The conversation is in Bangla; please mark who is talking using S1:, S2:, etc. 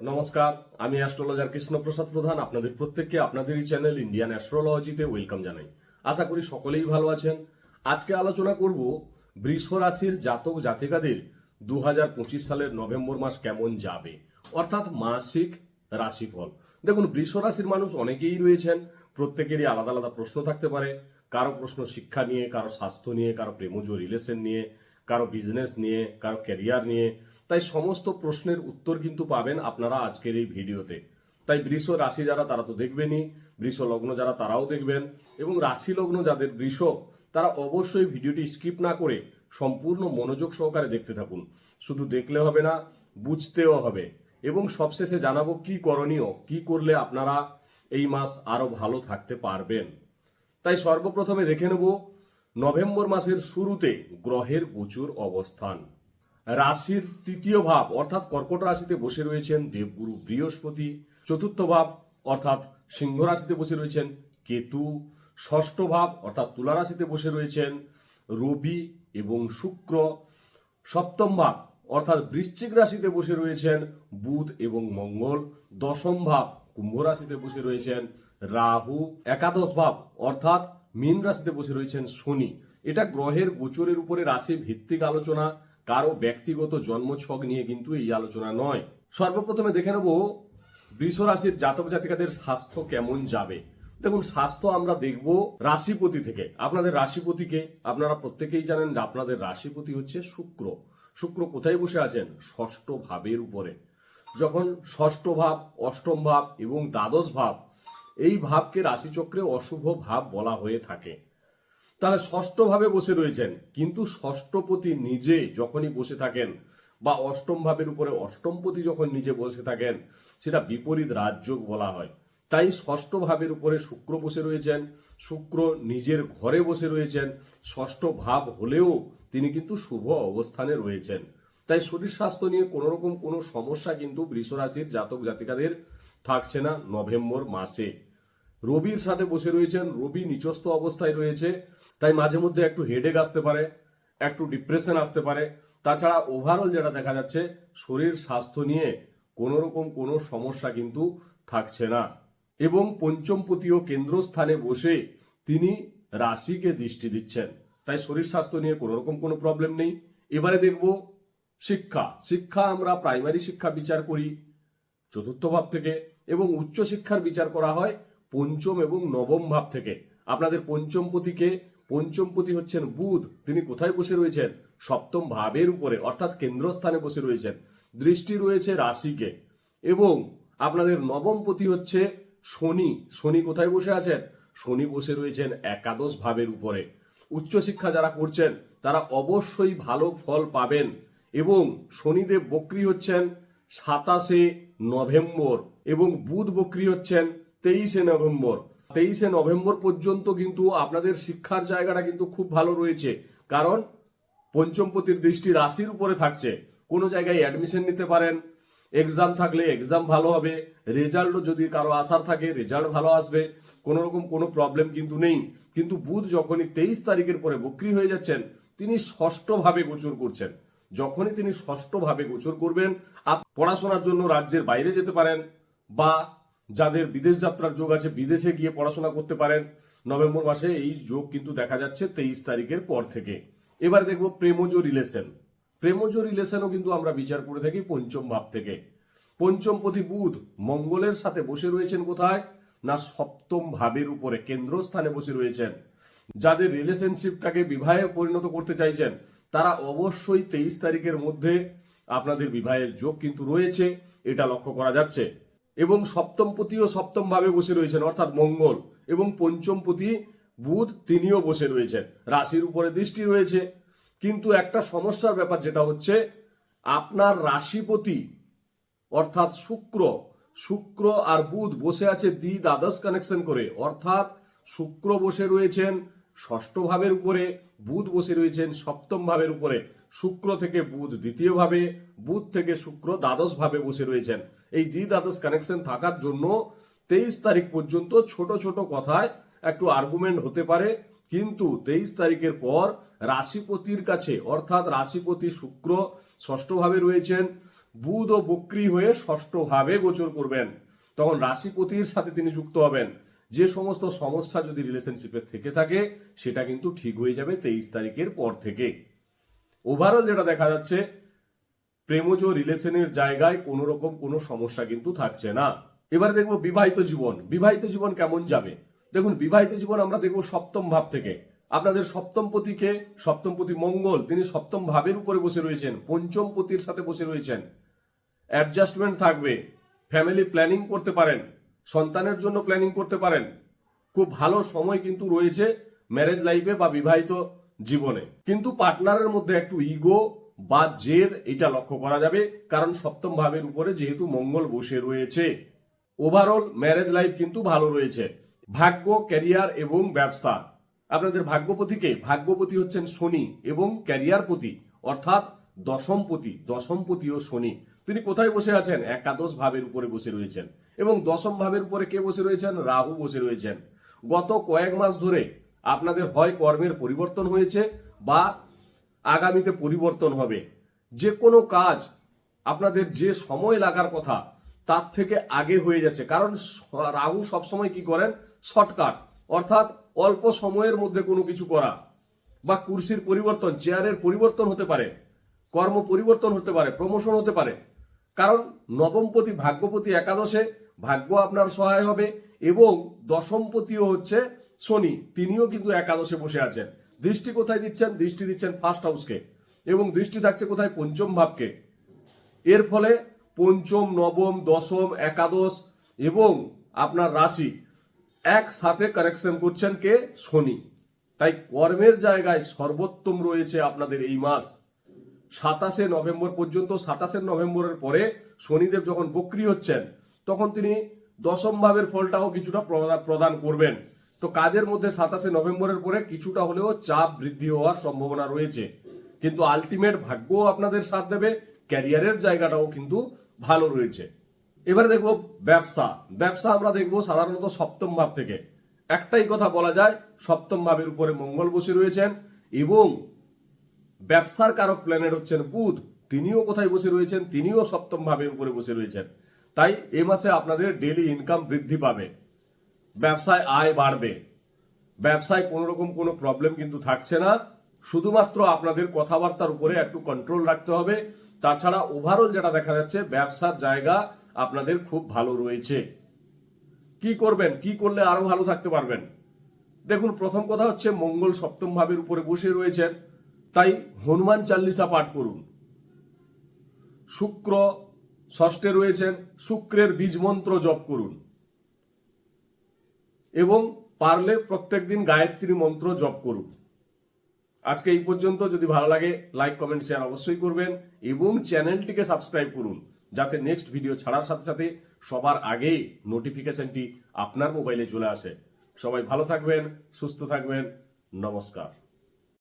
S1: নমস্কার, আমি অ্যাস্ট্রোলজার কৃষ্ণপ্রসাদ প্রধান। আপনাদের প্রত্যেককে আপনাদের এই চ্যানেল ইন্ডিয়ান অ্যাস্ট্রোলজিতে ওয়েলকাম জানাই। আশা করি সকলেই ভালো আছেন। আজকে আলোচনা করব বৃষ রাশির জাতক জাতিকাদের দুহাজার পঁচিশ সালের নভেম্বর মাস কেমন যাবে? অর্থাৎ মাসিক রাশিফল। দেখুন, বৃষ রাশির মানুষ অনেকেই রয়েছেন। প্রত্যেকেরই আলাদা আলাদা প্রশ্ন থাকতে পারে। কারও প্রশ্ন শিক্ষা নিয়ে, কারও স্বাস্থ্য নিয়ে, কারও প্রেমজ রিলেশন নিয়ে, কারও বিজনেস নিয়ে, কারও ক্যারিয়ার নিয়ে। তাই সমস্ত প্রশ্নের উত্তর কিন্তু পাবেন আপনারা আজকের এই ভিডিওতে। তাই বৃষ রাশি যারা, তারা তো দেখবেনই, বৃষ লগ্ন যারা, তারাও দেখবেন এবং রাশি লগ্ন যাদের বৃষ, তারা অবশ্যই ভিডিওটি স্কিপ না করে সম্পূর্ণ মনোযোগ সহকারে দেখতে থাকুন। শুধু দেখলে হবে না, বুঝতেও হবে। এবং সবশেষে জানাব কি করণীয়, কি করলে আপনারা এই মাস আরও ভালো থাকতে পারবেন। তাই সর্বপ্রথমে দেখে নেব, নভেম্বর মাসের শুরুতে গ্রহের প্রচুর অবস্থান। রাশির তৃতীয় ভাব, অর্থাৎ কর্কট রাশিতে বসে রয়েছেন দেবগুরু বৃহস্পতি, চতুর্থ ভাব, অর্থাৎ সিংহ রাশিতে বসে রয়েছেন কেতু, ষষ্ঠ ভাব, অর্থাৎ তুলা রাশিতে বসে রয়েছেন রবি এবং শুক্র, সপ্তম ভাব, অর্থাৎ বৃশ্চিক রাশিতে বসে রয়েছেন বুধ এবং মঙ্গল, দশম ভাব, কুম্ভ রাশিতে বসে রয়েছেন রাহু, একাদশ ভাব, অর্থাৎ মীন রাশিতে বসে রয়েছেন শনি। এটা গ্রহের গোচরের উপরে রাশি ভিত্তিক আলোচনা কারও ব্যক্তিগত জন্মছক নিয়ে কিন্তু এই আলোচনা নয়। সর্বপ্রথমে দেখে নেব বৃষ রাশির জাতক জাতিকাদের স্বাস্থ্য কেমন যাবে। দেখুন, স্বাস্থ্য আমরা দেখব রাশিপতি থেকে। আপনাদের রাশিপতিকে আপনারা প্রত্যেকেই জানেন যে আপনাদের রাশিপতি হচ্ছে শুক্র। শুক্র কোথায় বসে আছেন? ষষ্ঠ ভাবের উপরে। যখন ষষ্ঠ ভাব, অষ্টম ভাব এবং দ্বাদশ ভাব, এই ভাবকে রাশিচক্রে অশুভ ভাব বলা হয়ে থাকে। তাহলে ষষ্ঠ ভাবে বসে রয়েছেন। কিন্তু ষষ্ঠপতি নিজে যখনই বসে থাকেন বা অষ্টম ভাবের উপরে অষ্টমপতি যখন নিজে বসে থাকেন, সেটা বিপরীত রাজযোগ বলা হয়। তাই ষষ্ঠ ভাবের উপরে শুক্র বসে রয়েছেন, শুক্র নিজের ঘরে বসে রয়েছেন, ষষ্ঠ ভাব হলেও তিনি কিন্তু শুভ অবস্থানে রয়েছেন। তাই শরীর স্বাস্থ্য নিয়ে কোনো রকম কোনো সমস্যা কিন্তু বৃষরাশির জাতক জাতিকাদের থাকছে না নভেম্বর মাসে। রবির সাথে বসে রয়েছেন, রবি নিচস্থ অবস্থায় রয়েছে তাই মাঝে মধ্যে একটু হেডেক আসতে পারে, একটু ডিপ্রেশন আসতে পারে। তাছাড়া ওভারঅল যেটা দেখা যাচ্ছে, শরীর স্বাস্থ্য নিয়ে কোনো রকম কোনো সমস্যা কিন্তু থাকছে না। এবং পঞ্চমপতিও কেন্দ্রস্থানে বসে তিনি রাশিকে দৃষ্টি দিচ্ছেন। তাই শরীর স্বাস্থ্য নিয়ে কোনো রকম কোনো প্রবলেম নেই। এবারে দেখব শিক্ষা। শিক্ষা আমরা প্রাইমারি শিক্ষা বিচার করি, চতুর্থ ভাব থেকে, এবং উচ্চ শিক্ষার বিচার করা হয় পঞ্চম এবং নবম ভাব থেকে। আপনাদের পঞ্চমপতিকে পঞ্চমপতি হচ্ছেন বুধ। তিনি কোথায় বসে রয়েছেন? সপ্তম ভাবের উপরে, অর্থাৎ কেন্দ্রস্থানে বসে রয়েছেন। দৃষ্টি রয়েছে রাশিকে। এবং আপনাদের নবমপতি হচ্ছে শনি। শনি কোথায় বসে আছেন? শনি বসে রয়েছেন একাদশ ভাবের উপরে। উচ্চশিক্ষা যারা করছেন, তারা অবশ্যই ভালো ফল পাবেন। এবং শনিদেব বক্রি হচ্ছেন সাতাশে নভেম্বর এবং বুধ বক্রি হচ্ছেন তেইশে নভেম্বর। তেইশে নভেম্বর পর্যন্ত কিন্তু আপনাদের শিক্ষার জায়গাটা কিন্তু খুব ভালো রয়েছে। কারণ পঞ্চমপতির দৃষ্টি রাশির উপরে থাকছে। কোনো জায়গায় অ্যাডমিশন নিতে পারেন এক্সাম থাকলে এক্সাম ভালো হবে রেজাল্টও যদি কারও আসার থাকে রেজাল্ট ভালো আসবে, কোনো রকম কোনো প্রবলেম কিন্তু নেই। কিন্তু বুধ যখনই তেইশ তারিখের পরে বক্রি হয়ে যাচ্ছেন, তিনি ষষ্ঠভাবে গোচর করছেন। যখনই তিনি ষষ্ঠভাবে গোচর করবেন, আপ পড়াশোনার জন্য রাজ্যের বাইরে যেতে পারেন বা যাদের বিদেশ যাত্রার যোগ আছে, বিদেশে গিয়ে পড়াশোনা করতে পারেন। নভেম্বর মাসে এই যোগ কিন্তু দেখা যাচ্ছে তেইশ তারিখের পর থেকে। এবার দেখব প্রেমজ রিলেশন। প্রেমজ রিলেশনও কিন্তু আমরা বিচার করে থাকি পঞ্চম ভাব থেকে। পঞ্চম পঞ্চমপতি বুধ মঙ্গলের সাথে বসে রয়েছেন কোথায়? না সপ্তম ভাবের উপরে কেন্দ্রস্থানে বসে রয়েছেন। যাদের রিলেশনশিপটাকে বিবাহে পরিণত করতে চাইছেন, তারা অবশ্যই তেইশ তারিখের মধ্যে আপনাদের বিবাহের যোগ কিন্তু রয়েছে। এটা লক্ষ্য করা যাচ্ছে। এবং সপ্তম ভাবে বসে রয়েছেন, অর্থাৎ মঙ্গল এবং পঞ্চম পঞ্চমপতি বুধ তিনিও বসে রয়েছেন। রাশির উপরে দৃষ্টি রয়েছে। কিন্তু একটা সমস্যার ব্যাপার যেটা হচ্ছে, আপনার রাশিপতি, অর্থাৎ শুক্র শুক্র আর বুধ বসে আছে দ্বি দ্বাদশ কানেকশন করে। অর্থাৎ শুক্র বসে রয়েছেন ষষ্ঠ ভাবের উপরে, বুধ বসে রয়েছেন সপ্তম ভাবের উপরে। শুক্র থেকে বুধ দ্বিতীয় ভাবে বুধ থেকে শুক্র দ্বাদশ ভাবে বসে রয়েছেন। এই দ্বি দ্বাদশ কানেকশন থাকার জন্য তেইশ তারিখ পর্যন্ত ছোট ছোট কথায় একটু আর্গুমেন্ট হতে পারে। কিন্তু তেইশ তারিখের পর রাশিপতির কাছে, অর্থাৎ রাশিপতি শুক্র ষষ্ঠভাবে রয়েছেন, বুধ ও বক্রি হয়ে ষষ্ঠ ভাবে গোচর করবেন। তখন রাশিপতির সাথে তিনি যুক্ত হবেন। যে সমস্ত সমস্যা যদি রিলেশনশিপে থেকে থাকে, সেটা কিন্তু ঠিক হয়ে যাবে তেইশ তারিখের পর থেকে। ওভারঅল যেটা দেখা যাচ্ছে, প্রেমজ রিলেশনের জায়গায় কোনো রকম কোনো সমস্যা কিন্তু থাকছে না। এবার দেখব বিবাহিত জীবন। বিবাহিত জীবন কেমন যাবে? দেখুন, বিবাহিত জীবন আমরা দেখব সপ্তম ভাব থেকে। আপনাদের সপ্তম পতিকে, সপ্তম পতি মঙ্গল, তিনি সপ্তম ভাবের উপরে বসে রয়েছেন, পঞ্চম পতির সাথে বসে রয়েছেন। অ্যাডজাস্টমেন্ট থাকবে। ফ্যামিলি প্ল্যানিং করতে পারেন। সন্তানের জন্য প্ল্যানিং করতে পারেন। খুব ভালো সময় কিন্তু রয়েছে ম্যারেজ লাইফে বা বিবাহিত জীবনে। কিন্তু পার্টনারের মধ্যে একটু ইগো বা জেদ এটা লক্ষ্য করা যাবে, কারণ সপ্তম ভাবের উপরে যেহেতু মঙ্গল বসে রয়েছে। ওভারঅল ম্যারেজ লাইফ কিন্তু ভালো রয়েছে। ভাগ্য ক্যারিয়ার এবং ব্যবসা। আপনাদের ভাগ্যপতিকে ভাগ্যপতি হচ্ছেন শনি এবং ক্যারিয়ারপতি অর্থাৎ দশমপতি দশমপতি ও শনি। তিনি কোথায় বসে আছেন? একাদশ ভাবের উপরে বসে রয়েছেন। এবং দশম ভাবের উপরে কে বসে রয়েছেন? রাহু বসে রয়েছেন। গত কয়েক মাস ধরে আপনাদের হয় কর্মের পরিবর্তন হয়েছে বা আগামীতে পরিবর্তন হবে। যে কোনো কাজ আপনাদের যে সময় লাগার কথা, তার থেকে আগে হয়ে যাচ্ছে। কারণ রাহু সবসময় কি করেন? শর্টকাট, অর্থাৎ অল্প সময়ের মধ্যে কোনো কিছু করা বা কুর্সির পরিবর্তন, চেয়ারের পরিবর্তন হতে পারে, কর্ম পরিবর্তন হতে পারে প্রমোশন হতে পারে। কারণ নবমপতি, ভাগ্যপতি একাদশে ভাগ্য আপনার সহায় হবে এবং দশমপতিও হচ্ছে শনি তিনিও কিন্তু একাদশে বসে আছেন। দৃষ্টি কোথায় দিচ্ছেন? দৃষ্টি দিচ্ছেন ফার্স্ট হাউসকে। এবং দৃষ্টি থাকছে কোথায়? পঞ্চম ভাবকে। এর ফলে পঞ্চম, নবম, দশম, একাদশ এবং আপনার রাশি একসাথে কারেকশন করছেন কে? শনি তাই কর্মের জায়গায় সর্বোত্তম রয়েছে আপনাদের এই মাস। সাতাশে নভেম্বর পর্যন্ত, সাতাশে নভেম্বরের পরে শনিদেব যখন বক্রি হচ্ছেন, তখন তিনি দশম ভাবের ফলটাও কিছুটা প্রদান করবেন। তো কাজের মধ্যে সাতাশে নভেম্বরের পরে কিছুটা হলেও চাপ বৃদ্ধি হওয়ার সম্ভাবনা রয়েছে। কিন্তু আলটিমেট ভাগ্য আপনাদের সাথ দেবে ক্যারিয়ারের জায়গাটাও কিন্তু ভালো রয়েছে। এবারে দেখব ব্যবসা। ব্যবসা আমরা দেখব সাধারণত সপ্তম ভাব থেকে। একটাই কথা বলা যায়, সপ্তম ভাবের উপরে মঙ্গল বসে রয়েছেন এবং ব্যবসার কারক প্ল্যানেট হচ্ছেন বুধ। তিনিও কোথায় বসে রয়েছেন? তিনিও সপ্তম ভাবের উপরে বসে রয়েছেন। তাই এ মাসে আপনাদের ডেলি ইনকাম বৃদ্ধি পাবে। ব্যবসায় আয় বাড়বে। ব্যবসায় কোনো রকম কোনো প্রবলেম কিন্তু থাকছে না। শুধুমাত্র আপনাদের কথাবার্তার উপরে একটু কন্ট্রোল রাখতে হবে। তাছাড়া ওভারঅল যেটা দেখা যাচ্ছে, ব্যবসার জায়গা আপনাদের খুব ভালো রয়েছে। কি করবেন? কি করলে আরও ভালো থাকতে পারবেন? দেখুন, প্রথম কথা হচ্ছে মঙ্গল সপ্তম ভাবের উপরে বসে রয়েছেন। তাই হনুমান চাল্লিশা পাঠ করুন। শুক্র ষষ্ঠে রয়েছেন। শুক্রের বীজ মন্ত্র জপ করুন। এবং পারলে প্রত্যেক দিন গায়ত্রী মন্ত্র জপ করুন। আজকে এই পর্যন্ত। যদি ভালো লাগে লাইক কমেন্ট শেয়ার অবশ্যই করবেন এবং চ্যানেলটিকে সাবস্ক্রাইব করুন যাতে নেক্সট ভিডিও ছাড়ার সাথে সাথে সবার আগেই নোটিফিকেশনটি আপনার মোবাইলে চলে আসে। সবাই ভালো থাকবেন, সুস্থ থাকবেন। নমস্কার।